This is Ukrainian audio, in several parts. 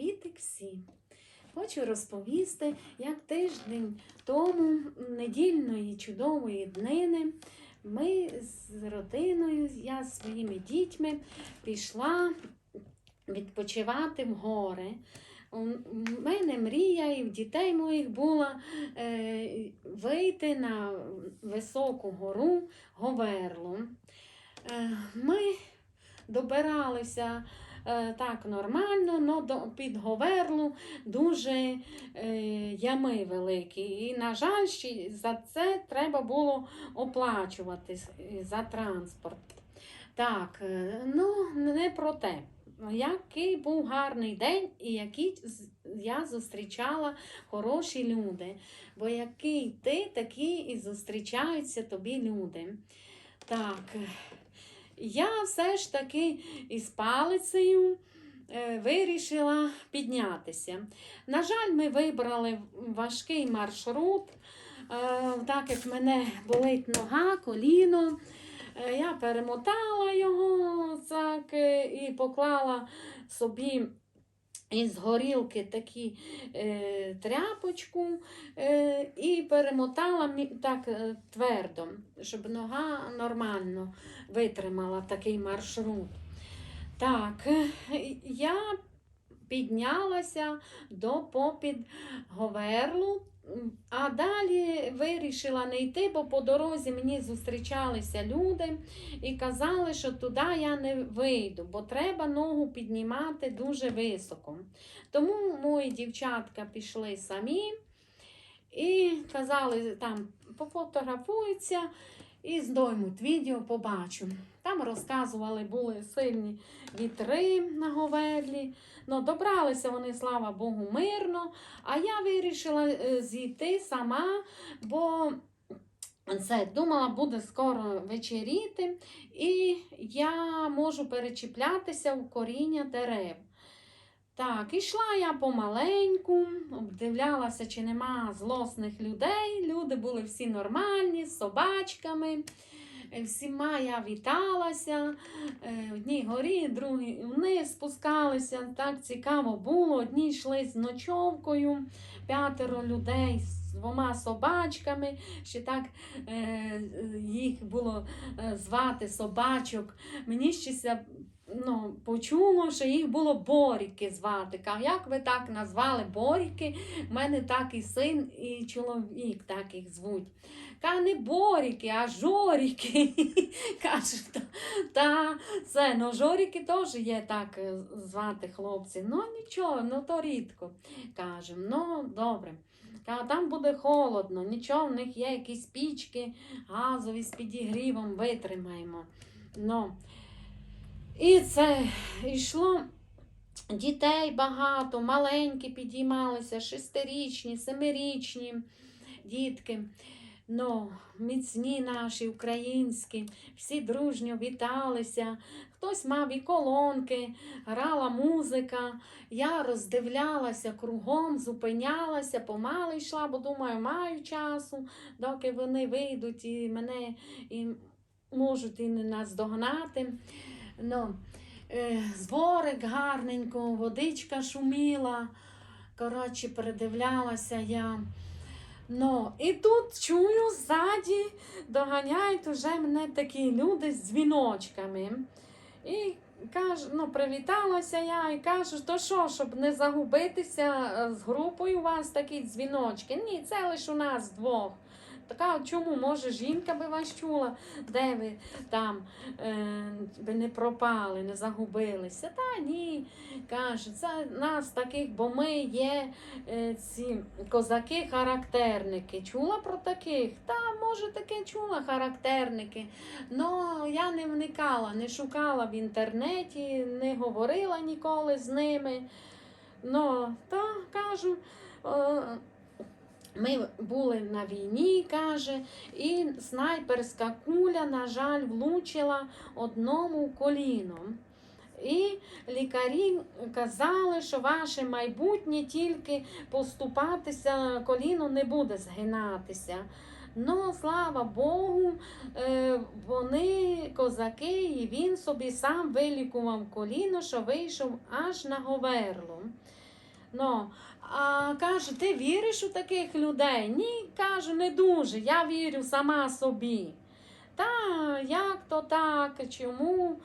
Привітик всім! Хочу розповісти, як тиждень тому, недільної чудової днини, ми з родиною, я зі своїми дітьми пішла відпочивати в гори. У мене мрія і в дітей моїх була е, вийти на високу гору Говерлу. Е, ми добиралися так нормально, але під Говерлу дуже е, ями великі. І, на жаль, за це треба було оплачувати за транспорт. Так, е, ну не про те. Який був гарний день, і які я зустрічала хороші люди. Бо який ти, такі і зустрічаються тобі люди. Так, е, я все ж таки із палицею е, вирішила піднятися. На жаль, ми вибрали важкий маршрут, е, так як мене болить нога, коліно. Е, Я перемотала його так, і поклала собі із горілки такі е, тряпочку е, і перемотала так е, твердо, щоб нога нормально витримала такий маршрут. Так, я піднялася до попід Говерлу, а далі вирішила не йти, бо по дорозі мені зустрічалися люди і казали, що туди я не вийду, бо треба ногу піднімати дуже високо. Тому мої дівчатка пішли самі і казали, там пофотографуються і здоймуть відео, побачу. Там розказували, були сильні вітри на Говерлі. Ну, добралися вони, слава Богу, мирно. А я вирішила е, зійти сама, бо це думала, буде скоро вечеріти, і я можу перечіплятися у коріння дерев. Так, ішла я помаленьку, обдивлялася, чи нема злосних людей. Люди були всі нормальні, з собачками. Всіма я віталася. Е, Одні горі, другі вниз спускалися. Так цікаво було. Одні йшли з ночовкою, п'ятеро людей з двома собачками. Ще так е, їх було е, звати собачок. Мені ще ну, почуло, що їх було Боріки звати. Кажу, як ви так назвали Боріки? У мене так і син, і чоловік так їх звуть. Каже, не Боріки, а Жоріки. Каже, та, та це, ну Жоріки теж є так е, звати хлопці. Ну нічого, ну то рідко. Каже, ну добре. Каже, там буде холодно, нічого, в них є якісь пічки газові з підігрівом, витримаємо. Ну, і це йшло. Дітей багато, маленькі підіймалися, шестирічні, семирічні дітки. Ну, міцні наші українські, всі дружньо віталися. Хтось мав і колонки, грала музика. Я роздивлялася кругом, зупинялася, помало йшла, бо думаю, маю часу, доки вони вийдуть і мене і можуть і не наздогнати. Ну, е, дворик гарненько, водичка шуміла. Коротше, передивлялася я. Ну, і тут чую ззаді доганяють уже мене такі люди з дзвіночками. І кажу, ну, привіталася я і кажу, то що, щоб не загубитися е, з групою у вас такі дзвіночки? Ні, це лише у нас двох. Така, чому, може, жінка би вас чула, де ви там е, би не пропали, не загубилися. Та ні, каже, це нас таких, бо ми є е, ці козаки-характерники. Чула про таких? Та, може, таке чула характерники. Ну, я не вникала, не шукала в інтернеті, не говорила ніколи з ними. Ну, та кажу. Е, ми були на війні, каже, і снайперська куля, на жаль, влучила одному в коліно. І лікарі казали, що ваше майбутнє тільки поступатися, коліно не буде згинатися. Ну, слава Богу, е, вони козаки, і він собі сам вилікував коліно, що вийшов аж на говерло. Ну, а каже, ти віриш у таких людей? Ні, кажу, не дуже. Я вірю сама собі. Та як то так? Чому?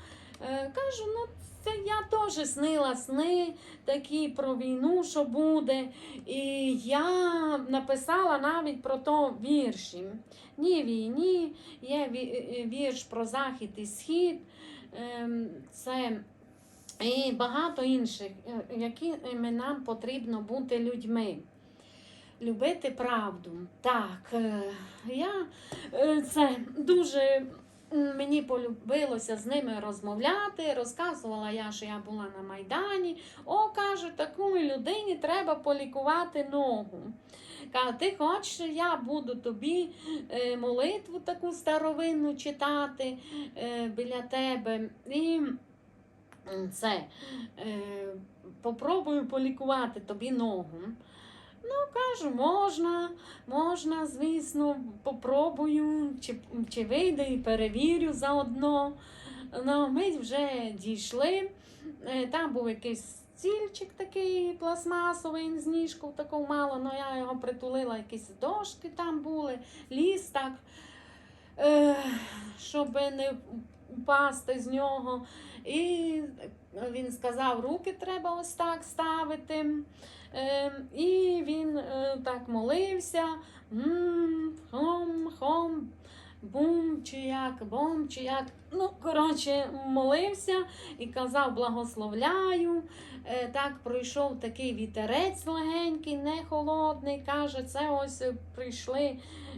Е, кажу, ну це я теж снила сни такі про війну, що буде. І я написала навіть про то вірші. Ні війні, є е, вірш про захід і схід. Ем, Це і багато інших, е, якими нам потрібно бути людьми. Любити правду. Так, е, я е, це дуже мені полюбилося з ними розмовляти. Розказувала я, що я була на Майдані. О, каже, такої людині треба полікувати ногу. Каже, ти хочеш, я буду тобі молитву таку старовинну читати біля тебе. І це е, попробую полікувати тобі ногу. Ну, кажу, можна, можна, звісно, попробую, чи, чи вийде і перевірю заодно. Ну, ми вже дійшли. Е, Там був якийсь стільчик такий пластмасовий з ніжку таку мало, але я його притулила, якісь дошки там були, ліс так, е, щоб не впасти з нього. І він сказав, руки треба ось так ставити. Е, і він е, так молився. Хом, хом, бум, чи як, бом, чи як. Ну, коротше, молився і казав благословляю. Е, Так пройшов такий вітерець легенький, не холодний. Каже, це ось прийшли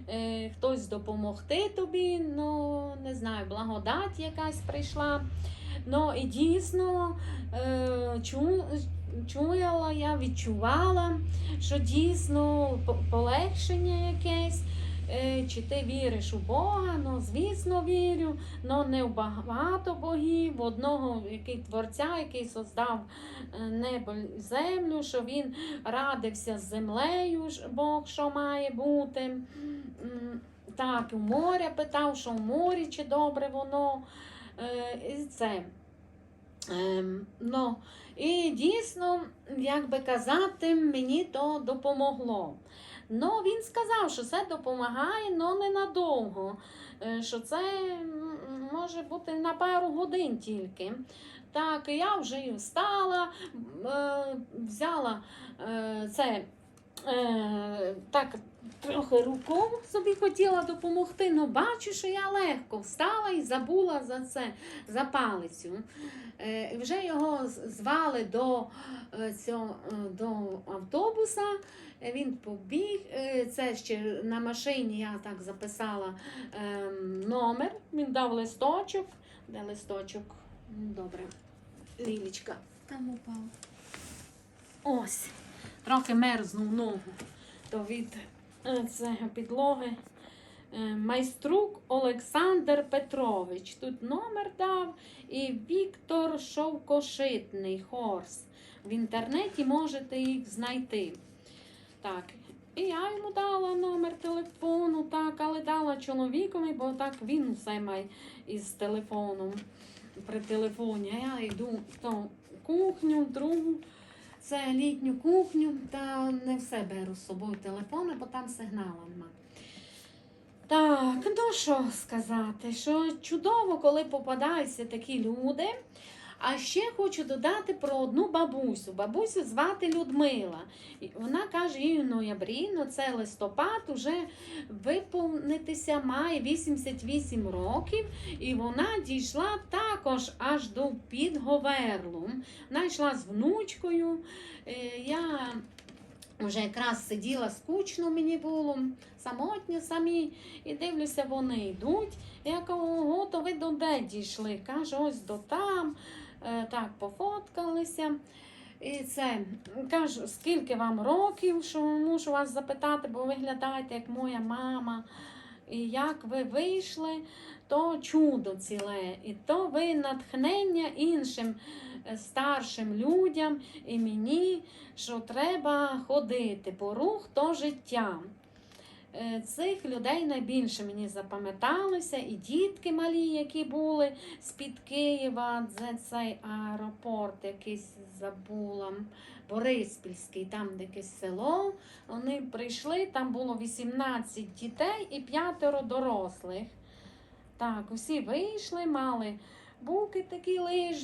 е, хтось допомогти тобі. Ну, не знаю, благодать якась прийшла. Ну і дійсно е, чу, чуяла я, відчувала, що дійсно полегшення якесь. Е, Чи ти віриш у Бога? Ну, звісно, вірю, але не в багато богів, в одного який творця, який создав е, небо землю, що він радився з землею, Бог, що має бути. Так, у моря питав, що в морі чи добре воно. Е, І це. Ем, ну, і дійсно, як би казати, мені то допомогло. Ну, він сказав, що це допомагає, але ненадовго. Е, Що це може бути на пару годин тільки. Так, я вже і встала, е, взяла е, це так трохи руку собі хотіла допомогти, але бачу, що я легко встала і забула за це, за палицю. Е, вже його звали до, е, цього, е, до автобуса. Він побіг. Це ще на машині я так записала ем, номер. Він дав листочок. Де листочок? Добре. Лілічка. Там упав. Ось. Трохи мерзнув ногу. То від е, підлоги. Е, Майструк Олександр Петрович. Тут номер дав і Віктор Шовкошитний Хорс. В інтернеті можете їх знайти. Так, і я йому дала номер телефону, так, але дала чоловікові, бо так він усе має із телефоном при телефоні. А я йду в ту кухню, в другу. Це літню кухню, та не все беру з собою телефони, бо там сигналу нема. Так, ну що сказати, що чудово, коли попадаються такі люди. А ще хочу додати про одну бабусю. Бабусю звати Людмила. Вона каже, їй у ноябрі, ну це листопад, уже виповнитися має 88 років, і вона дійшла також аж до Підговерлу. Вона йшла з внучкою. Е, Я вже якраз сиділа скучно мені було, самотня самі, і дивлюся, вони йдуть. Я кажу, ого, то ви до де дійшли? Каже, ось до там. Е, Так, пофоткалися. І це кажу, скільки вам років, що мушу вас запитати, бо виглядаєте як моя мама. І як ви вийшли, то чудо ціле, і то ви натхнення іншим е, старшим людям і мені, що треба ходити, бо рух то життя. Е, цих людей найбільше мені запам'яталися, і дітки малі, які були з-під Києва, це цей аеропорт, якийсь забула. Бориспільський, там якесь село. Вони прийшли, там було 18 дітей і п'ятеро дорослих. Так, усі вийшли, мали буки такі лижні.